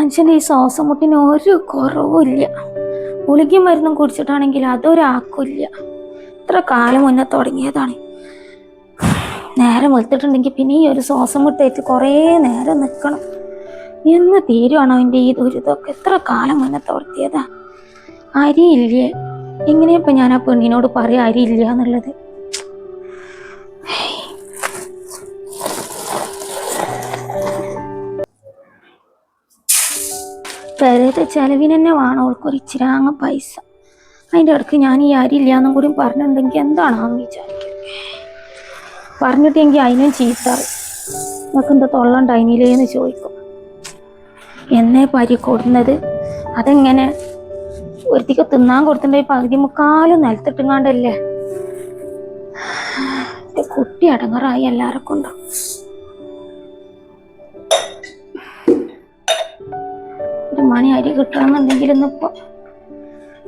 മനുഷ്യന്റെ ഈ ശ്വാസം മുട്ടിന് ഒരു കുറവുമില്ല. ഗുളികയും മരുന്നും കുടിച്ചിട്ടാണെങ്കിൽ അതൊരാക്കില്ല ഇത്ര കാലം മുന്നേ തുടങ്ങിയതാണ്. നേരം വെളുത്തിട്ടുണ്ടെങ്കിൽ പിന്നെ ഈ ഒരു ശ്വാസം മുട്ടേറ്റ് കുറേ നേരം നിൽക്കണം. എന്ന് തീരുവാണ് അവന്റെ ഈ ദുരിതമൊക്കെ. എത്ര കാലം മുന്നേ തുടത്തിയതാ അരിയില്ലേ? എങ്ങനെയപ്പോൾ ഞാൻ ആ പെണ്ണിനോട് പറയാം അരിയില്ല എന്നുള്ളത്? പെരത്തെ ചെലവിന് തന്നെ വേണം. അവൾക്കൊരു ഇച്ചിരാങ്ങ പൈസ. അതിന്റെ ഇടയ്ക്ക് ഞാൻ ഈ അരി എന്നും കൂടി പറഞ്ഞിട്ടുണ്ടെങ്കിൽ എന്താണ് ആ വിചാരിക്കുന്നത് പറഞ്ഞിട്ടെങ്കിൽ അതിനും ചീത്താറ് നിങ്ങൾക്ക് എന്താ തൊള്ളണ്ട തൊള്ളണ്ടായിനില്ലേന്ന് ചോദിക്കും. എന്നെ പരി കൊടുന്നത്. അതെങ്ങനെ? ഒരുത്തിക്ക് തിന്നാൻ കൊടുത്തിട്ടുണ്ടെങ്കിൽ പകുതി മുക്കാലും നിലത്തിട്ടുങ്ങാണ്ടല്ലേ? കുട്ടി അടങ്ങറായി കൊണ്ടും മണി അരി കിട്ടണമെന്നുണ്ടെങ്കിൽ ഇന്നിപ്പോ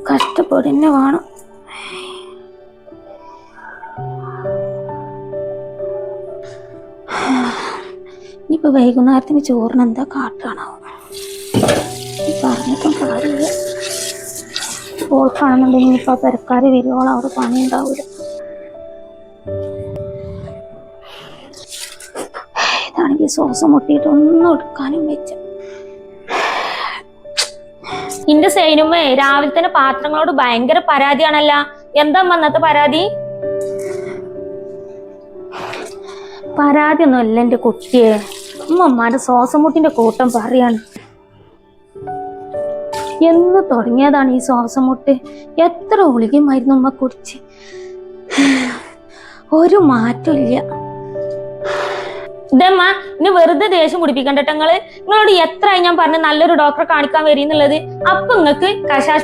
കഷ്ടപ്പെടുന്നെ വേണം. ഇനിയിപ്പൊ വൈകുന്നേരത്തിന് ചോറിന് എന്താ കാട്ടാണോ? പറഞ്ഞിട്ടും കാര്യമില്ല. ഓൾക്കാണെന്നുണ്ടെങ്കിൽ ഇപ്പൊ പെരക്കാർ വരുവോളം അവിടെ പണി ഉണ്ടാവില്ല ഇതാണെങ്കിൽ ശ്വാസം മുട്ടിയിട്ട് ഒന്നും എടുക്കാനും വെച്ച ഇന്റെ സൈനുമ്മേ രാവിലെ തന്നെ പാത്രങ്ങളോട് ഭയങ്കര പരാതിയാണല്ല. എന്താ വന്നത്തെ പരാതി പരാതി? ഒന്നുമല്ല എന്റെ കുട്ടിയെ. ഉമ്മമാരുടെ ശ്വാസമുട്ടിന്റെ കൂട്ടം പറയാണ്. എന്ന് തുടങ്ങിയതാണ് ഈ ശ്വാസമുട്ട്. എത്ര ഗുളികയും മരുന്ന് ഉമ്മ കുടിച്ച്. ഒരു മാറ്റമില്ല ഇതമ്മ ഇനി വെറുതെ ദേഷ്യം കുടിപ്പിക്കണ്ട നിങ്ങൾ. നിങ്ങളോട് എത്രയായി ഞാൻ പറഞ്ഞ നല്ലൊരു ഡോക്ടറെ കാണിക്കാൻ വരീന്നുള്ളത് അപ്പൊ നിങ്ങക്ക് കശാശ